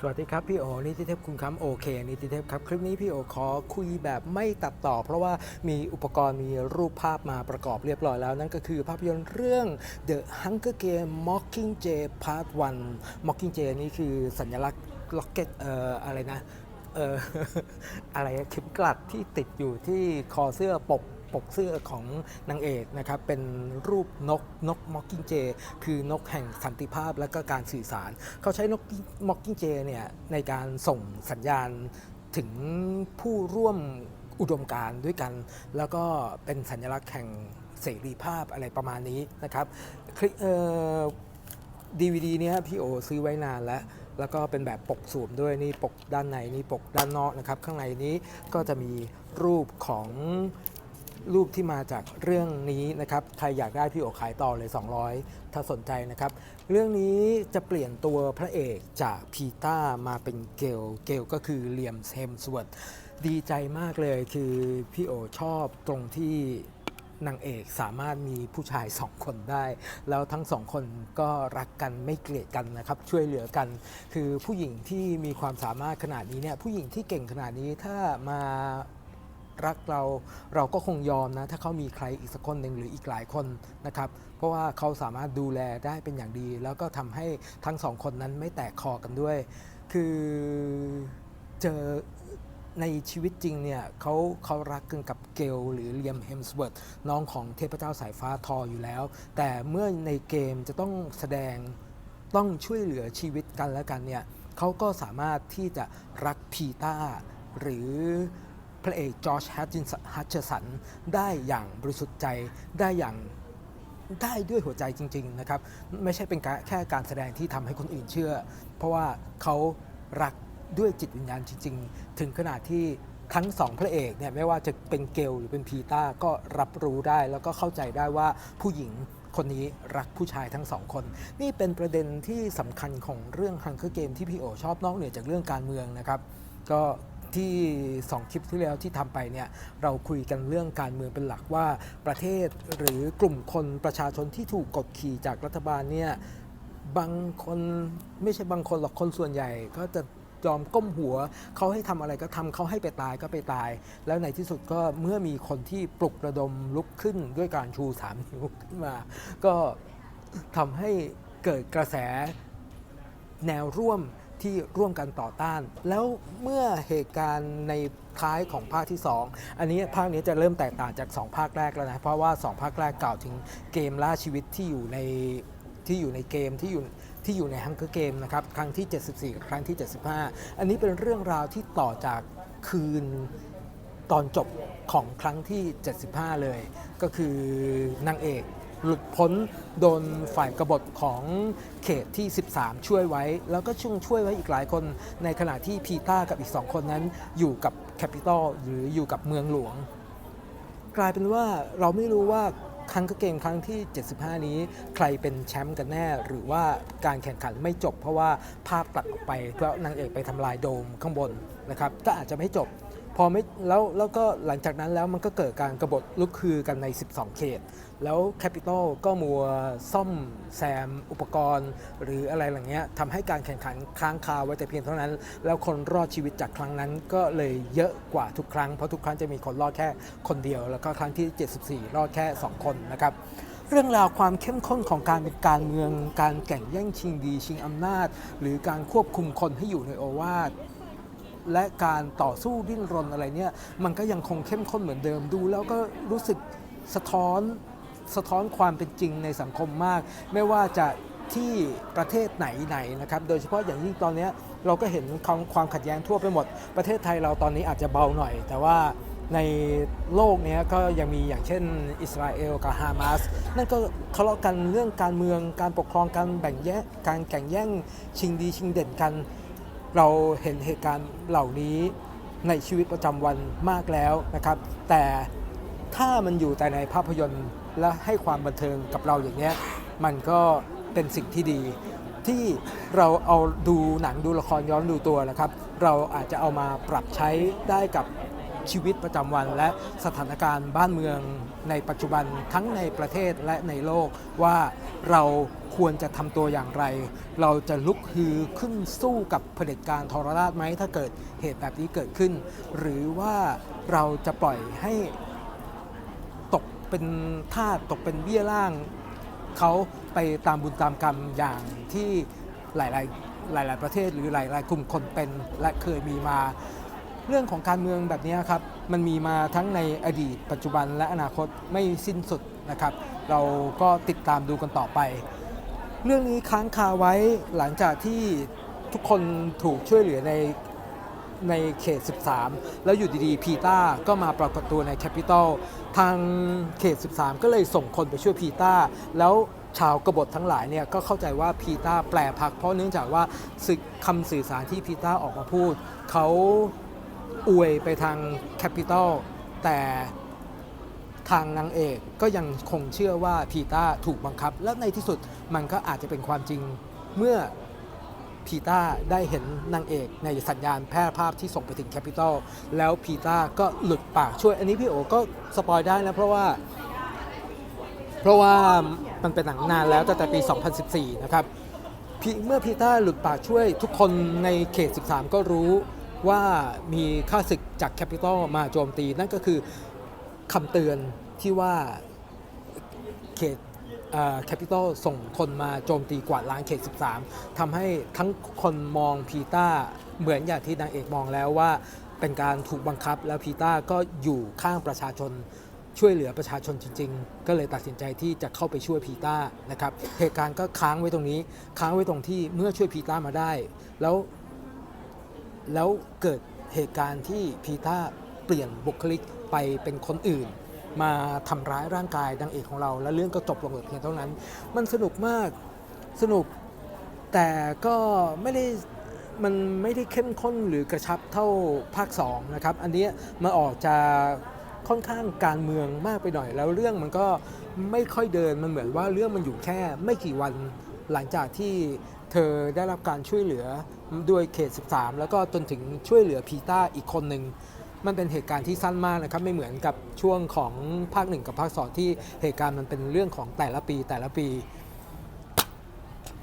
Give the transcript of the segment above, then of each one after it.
สวัสดีครับพี่โอนิติเทพคุณคำโอเคนิติเทพครับ คลิปนี้พี่โอขอคุยแบบไม่ตัดต่อ เพราะว่ามีอุปกรณ์มีรูปภาพมาประกอบเรียบร้อยแล้ว นั่นก็คือภาพยนตร์เรื่อง The Hunger Game Mockingjay Part 1 Mockingjay นี่คือสัญลักษณ์ล็อกเก็ตเอ่ออะไรนะเอ่ออะไรเข็มกลัดที่ติดอยู่ที่คอเสื้อปก ปกเสื้อของนางเอกนะครับเป็นรูปนกนกมอ c กิ้งเจ คือนกแห่งสันติภาพและก็การสื่อสาร เขาใช้นกมอ c กิ้งเจเนี่ยในการส่งสัญญาณถึงผู้ร่วมอุดมการด้วยกัน แล้วก็เป็นสัญลักษณ์แห่งเสรีภาพอะไรประมาณนี้นะครับดีวีดีเนี้ยพี่โอซื้อไว้นานแล้ว แล้วก็เป็นแบบปกสวมด้วยนี่ปกด้านในนี่ปกด้านนอกนะครับ ข้างในนี้ก็จะมีรูปของ รูปที่มาจากเรื่องนี้นะครับ ใครอยากได้พี่โอขายต่อเลย 200 ถ้าสนใจนะครับ เรื่องนี้จะเปลี่ยนตัวพระเอกจากพีต้ามาเป็นเกล เกลก็คือเลียมเฮมสวดดีใจมากเลยคือพี่โอชอบตรงที่นางเอกสามารถมีผู้ชายสองคนได้ แล้วทั้งสองคนก็รักกันไม่เกลียดกันนะครับ ช่วยเหลือกัน คือผู้หญิงที่มีความสามารถขนาดนี้เนี่ยผู้หญิงที่เก่งขนาดนี้ถ้ามา รักเราเราก็คงยอมนะ ถ้าเขามีใครอีกสักคนหนึ่งหรืออีกหลายคนนะครับ เพราะว่าเขาสามารถดูแลได้เป็นอย่างดี แล้วก็ทำให้ทั้งสองคนนั้นไม่แตกคอกันด้วย คือเจอในชีวิตจริงเนี่ยเขาเขารักกันกับเกลหรือเลียมเฮมสเวิร์ธน้องของเทพเจ้าสายฟ้าทออยู่แล้ว แต่เมื่อในเกมจะต้องแสดงต้องช่วยเหลือชีวิตกันและกันเนี่ยเขาก็สามารถที่จะรักพีตาหรือ พระเอกจอร์จฮัตเชอร์สันได้อย่างบริสุทธิ์ใจได้อย่างได้ด้วยหัวใจจริง ๆ นะครับ ไม่ใช่เป็นแค่การแสดงที่ทำให้คนอื่นเชื่อ เพราะว่าเขารักด้วยจิตวิญญาณจริง ๆ ถึงขนาดที่ทั้งสองพระเอกเนี่ยไม่ว่าจะเป็นเกลหรือเป็นพีตาก็รับรู้ได้แล้วก็เข้าใจได้ว่าผู้หญิงคนนี้รักผู้ชายทั้งสองคน นี่เป็นประเด็นที่สำคัญของเรื่อง Hunger Game ที่พี่โอชอบนอกเหนือจากเรื่องการเมืองนะครับ ก็ ที่สองคลิปที่แล้วที่ทำไปเนี่ยเราคุยกันเรื่องการเมืองเป็นหลักว่าประเทศหรือกลุ่มคนประชาชนที่ถูกกดขี่จากรัฐบาลเนี่ยบางคนไม่ใช่บางคนหรอกคนส่วนใหญ่ก็จะยอมก้มหัวเขาให้ทำอะไรก็ทำเขาให้ไปตายก็ไปตาย แล้วในที่สุดก็เมื่อมีคนที่ปลุกระดมลุกขึ้นด้วยการชูสามนิ้วขึ้นมา ก็ทำให้เกิดกระแสแนวร่วม ที่ร่วมกันต่อต้าน แล้วเมื่อเหตุการณ์ในท้ายของภาคที่ 2 อันนี้ภาคนี้จะเริ่มแตกต่างจาก 2 ภาคแรกแล้วนะ เพราะว่า 2 ภาคแรกกล่าวถึงเกมล่าชีวิตที่อยู่ในที่อยู่ในเกมที่อยู่ที่อยู่ในฮังเกอร์เกมนะครับครั้งที่ 74 กับครั้งที่ 75 อันนี้เป็นเรื่องราวที่ต่อจากคืนตอนจบของครั้งที่ 75 เลย ก็คือนางเอก หลุดพ้นโดนฝ่ายกบฏของเขตที่ 13 ช่วยไว้ แล้วก็ช่วงช่วยไว้อีกหลายคน ในขณะที่พีต้ากับอีก 2 คนนั้นอยู่กับแคปิตอลหรืออยู่กับเมืองหลวง กลายเป็นว่าเราไม่รู้ว่าครั้งเกมครั้งที่ 75 นี้ใครเป็นแชมป์กันแน่ หรือว่าการแข่งขันไม่จบ เพราะว่าภาพตัดออกไปเพราะนางเอกไปทำลายโดมข้างบนนะครับก็อาจจะไม่จบ พอไม่แล้วแล้วก็หลังจากนั้นแล้วมันก็เกิดการกรบฏลุกคือกันใน 12 เขต แล้วแคปิตอลก็มัวซ่อมแซมอุปกรณ์ หรืออะไรอย่างเงี้ยทำให้การแข่งขันค้างคาไว้แต่เพียงเท่านั้น แล้วคนรอดชีวิตจากครั้งนั้นก็เลยเยอะกว่าทุกครั้ง เพราะทุกครั้งจะมีคนรอดแค่คนเดียว แล้วก็ครั้งที่ 74 รอดแค่ 2 คนนะครับเรื่องราวความเข้มข้นของการเป็นการเมือง การแข่งแย่งชิงดีชิงอำนาจ หรือการควบคุมคนให้อยู่ในโอวาท และการต่อสู้ดิ้นรนอะไรเนี่ยมันก็ยังคงเข้มข้นเหมือนเดิมดู แล้วก็รู้สึกสะท้อนสะท้อนความเป็นจริงในสังคมมาก ไม่ว่าจะที่ประเทศไหนๆนะครับ โดยเฉพาะอย่างยิ่งตอนนี้เราก็เห็นความความขัดแย้งทั่วไปหมด ประเทศไทยเราตอนนี้อาจจะเบาหน่อย แต่ว่าในโลกนี้ก็ยังมีอย่างเช่น อิสราเอลกับฮามาสนั่นก็ทะเลาะกันเรื่องการเมืองการปกครองการแบ่งแยกการแข่งแย่งชิงดีชิงเด่นกัน เราเห็นเหตุการณ์เหล่านี้ในชีวิตประจำวันมากแล้วนะครับ แต่ถ้ามันอยู่แต่ในภาพยนตร์และให้ความบันเทิงกับเราอย่างนี้มันก็เป็นสิ่งที่ดี ที่เราเอาดูหนังดูละครย้อนดูตัวนะครับ เราอาจจะเอามาปรับใช้ได้กับ ชีวิตประจำวัน และสถานการณ์บ้านเมืองในปัจจุบันทั้งในประเทศและในโลกว่าเราควรจะทำตัวอย่างไร เราจะลุกฮือขึ้นสู้กับเผด็จการทรราชไหมถ้าเกิดเหตุแบบนี้เกิดขึ้น หรือว่าเราจะปล่อยให้ตกเป็นทาสตกเป็นเบี้ยล่างเขาไปตามบุญตามกรรมอย่างที่หลาย ๆ หลาย ๆ ประเทศหรือหลาย ๆ กลุ่มคนเป็นและเคยมีมา เรื่องของการเมืองแบบนี้ครับมันมีมาทั้งในอดีต ปัจจุบันและอนาคตไม่สิ้นสุดนะครับ เราก็ติดตามดูกันต่อไป เรื่องนี้ค้างคาไว้หลังจากที่ทุกคนถูกช่วยเหลือในในเขต 13 แล้วอยู่ดีๆ พีต้าก็มาปรากฏตัวในแคปิตอลทางเขต 13 ก็เลยส่งคนไปช่วยพีต้า แล้วชาวกบฏทั้งหลายเนี่ยก็เข้าใจว่าพีต้าแปลพัก เพราะเนื่องจากว่าคำสื่อสารที่พีต้าออกมาพูด เขา อวยไปทางแคปิตอลแต่ทางนางเอกก็ยังคงเชื่อว่าพีต้าถูกบังคับ และในที่สุดมันก็อาจจะเป็นความจริงเมื่อพีตาได้เห็นนางเอกในสัญญาณแพร่ภาพที่ส่งไปถึงแคปิตอลแล้วพีตาก็หลุดปากช่วย อันนี้พี่โอก็สปอยได้นะเพราะว่า เพราะว่ามันเป็นหนังนานแล้วตั้งแต่ปี 2014 นะครับเมื่อพีตาหลุดปากช่วยทุกคนในเขต 13 ก็รู้ ว่ามีข้าศึกจากแคปิตอลมาโจมตี นั่นก็คือคำเตือนที่ว่าเขตแคปิตอลส่งคนมาโจมตีกวาดล้างเขต 13ทำให้ทั้งคนมองพีต้าเหมือนอย่างที่นางเอกมองแล้วว่าเป็นการถูกบังคับแล้วพีต้าก็อยู่ข้างประชาชนช่วยเหลือประชาชนจริง ๆ ก็เลยตัดสินใจที่จะเข้าไปช่วยพีต้านะครับเหตุการณ์ก็ค้างไว้ตรงนี้ ค้างไว้ตรงที่เมื่อช่วยพีต้ามาได้ แล้ว แล้วเกิดเหตุการณ์ที่พีต้าเปลี่ยนบุคลิกไปเป็นคนอื่น มาทำร้ายร่างกายนางเอกของเรา แล้วเรื่องก็จบลงเพียงเท่านั้น มันสนุกมากสนุกแต่ก็ไม่ได้มันไม่ได้เข้มข้นหรือกระชับเท่าภาค2นะครับ อันนี้มันออกจะค่อนข้างการเมืองมากไปหน่อย แล้วเรื่องมันก็ไม่ค่อยเดินมันเหมือนว่าเรื่องมันอยู่แค่ไม่กี่วันหลังจากที่ เธอได้รับการช่วยเหลือด้วยเขต 13 แล้วก็จนถึงช่วยเหลือพีต้าอีกคนหนึ่งมันเป็นเหตุการณ์ที่สั้นมากนะครับ ไม่เหมือนกับช่วงของภาคหนึ่งกับภาคสองที่เหตุการณ์มันเป็นเรื่องของแต่ละปีแต่ละปี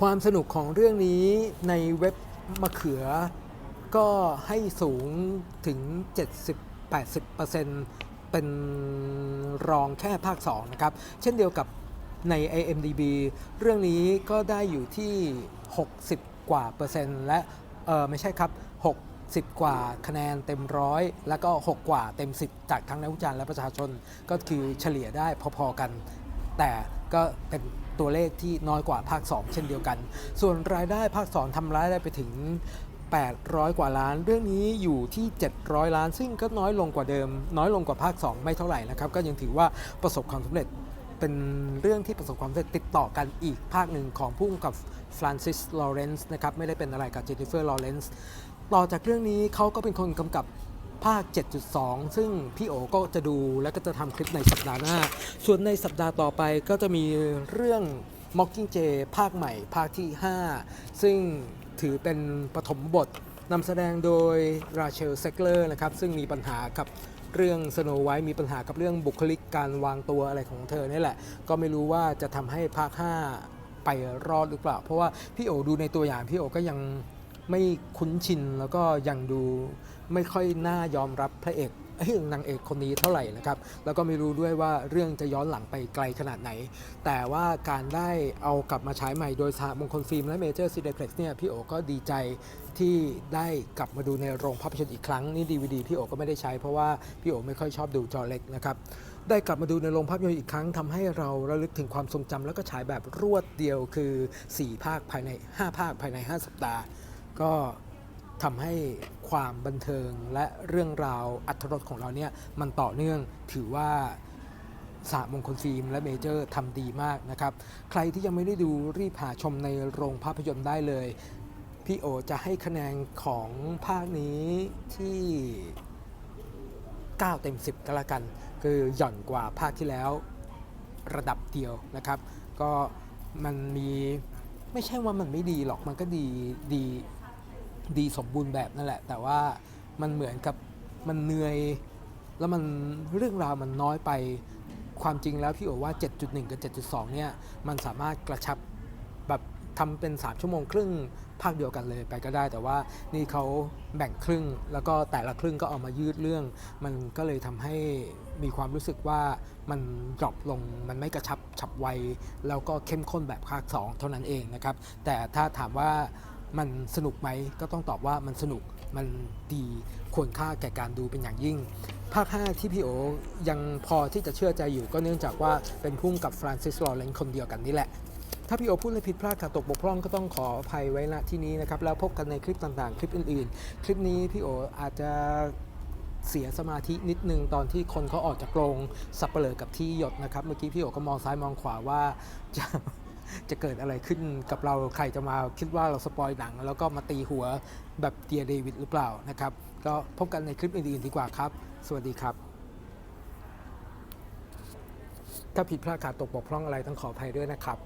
ความสนุกของเรื่องนี้ในเว็บมะเขือก็ให้สูงถึง 70-80%เป็นรองแค่ภาค 2 นะครับ เช่นเดียวกับ ใน IMDB เรื่องนี้ก็ได้อยู่ที่ 60 กว่าเปอร์เซ็นต์และเออไม่ใช่ครับ 60 กว่าคะแนนเต็มร้อยแล้วก็ 6 กว่าเต็ม 10 จากทั้งนักวิจารณ์และประชาชน ก็คือเฉลี่ยได้พอๆกัน แต่ก็เป็นตัวเลขที่น้อยกว่าภาค 2 เช่นเดียวกัน ส่วนรายได้ภาค 2ทำรายได้ไปถึง 800 กว่าล้าน เรื่องนี้อยู่ที่ 700 ล้าน ซึ่งก็น้อยลงกว่าเดิม น้อยลงกว่าภาค 2 ไม่เท่าไหร่นะครับ ก็ยังถือว่าประสบความสำเร็จ เป็นเรื่องที่ประสบความสำเร็จติดต่อกันอีกภาคหนึ่งของผู้กำกับฟรานซิส ลอเรนซ์นะครับไม่ได้เป็นอะไรกับเจนนิเฟอร์ ลอเรนซ์ต่อจากเรื่องนี้เขาก็เป็นคนกำกับภาค 7.2 ซึ่งพี่โอก็จะดูและก็จะทำคลิปในสัปดาห์หน้า ส่วนในสัปดาห์ต่อไปก็จะมีเรื่อง Mockingjay ภาคใหม่ ภาคที่ 5 ซึ่งถือเป็นปฐมบทนำแสดงโดยราเชลเซกเลอร์นะครับซึ่งมีปัญหากับ เรื่องสโนไวท์มีปัญหากับเรื่องบุคลิกการวางตัวอะไรของเธอนี่แหละ ก็ไม่รู้ว่าจะทำให้ภาค 5 ไปรอดหรือเปล่า เพราะว่าพี่โอดูในตัวอย่างพี่โอก็ยังไม่คุ้นชินแล้วก็ยังดูไม่ค่อยน่ายอมรับพระเอก นางเอกคนนี้เท่าไหร่นะครับ แล้วก็ไม่รู้ด้วยว่าเรื่องจะย้อนหลังไปไกลขนาดไหน แต่ว่าการได้เอากลับมาฉายใหม่โดยสหมงคลฟิล์มและเมเจอร์ซีเดเพล็กซ์เนี่ยพี่โอก็ดีใจที่ได้กลับมาดูในโรงภาพยนตร์อีกครั้งนี่ดีวดีพี่โอก็ไม่ได้ใช้เพราะว่าพี่โอไม่ค่อยชอบดูจอเล็กนะครับได้กลับมาดูในโรงภาพยนตร์อีกครั้งทำให้เราระลึกถึงความทรงจำแล้วก็ฉายแบบรวดเดียวคือ 4 ภาคภายใน 5 ภาคภายใน 5 สัปดาห์ ก็ ทำให้ความบันเทิงและเรื่องราวอัธรสของเราเนี่ยมันต่อเนื่องถือว่าสามงคลฟิล์มและเมเจอร์ทำดีมากนะครับ ใครที่ยังไม่ได้ดูรีบหาชมในโรงภาพยนตร์ได้เลย พี่โอจะให้คะแนนของภาคนี้ที่ 9 เต็ม 10 ก็แล้วกัน คือหย่อนกว่าภาคที่แล้วระดับเดียวนะครับ ก็มันมีไม่ใช่ว่ามันไม่ดีหรอกมันก็ดีดี ดีสมบูรณ์แบบนั่นแหละ แต่ว่ามันเหมือนกับมันเหนื่อย แล้วมันเรื่องราวมันน้อยไปความจริงแล้วพี่โอว่า 7.1 กับ 7.2 เนี่ย มันสามารถกระชับแบบทำเป็น 3 ชั่วโมงครึ่งภาคเดียวกันเลยไปก็ได้ แต่ว่านี่เขาแบ่งครึ่ง แล้วก็แต่ละครึ่งก็เอามายืดเรื่อง มันก็เลยทำให้มีความรู้สึกว่ามันดรอปลง มันไม่กระชับฉับไว แล้วก็เข้มข้นแบบภาค 2 เท่านั้นเองนะครับ แต่ถ้าถามว่า มันสนุกไหมก็ต้องตอบว่ามันสนุกมันดีควรค่าแก่การดูเป็นอย่างยิ่ง ภาค 5 ที่พี่โอยังพอที่จะเชื่อใจอยู่ก็เนื่องจากว่าเป็นพุ่มกับฟรานซิสลอเรนคนเดียวกันนี่แหละ ถ้าพี่โอพูดอะไรผิดพลาดขาดตกบกพร่องก็ต้องขออภัยไว้ณที่นี้นะครับ แล้วพบกันในคลิปต่างๆ คลิปอื่นๆ คลิปนี้พี่โออาจจะเสียสมาธินิดนึงตอนที่คนเขาออกจากโรงสับเปลือกับที่หยดนะครับ เมื่อกี้พี่โอก็มองซ้ายมองขวาว่าจะ จะเกิดอะไรขึ้นกับเราใครจะมาคิดว่าเราสปอยหนัง แล้วก็มาตีหัวแบบเดียเดวิดหรือเปล่านะครับ ก็พบกันในคลิปอื่นๆดีกว่าครับ สวัสดีครับ ถ้าผิดพลาดขาดตกบกพร่องอะไรต้องขออภัยด้วยนะครับ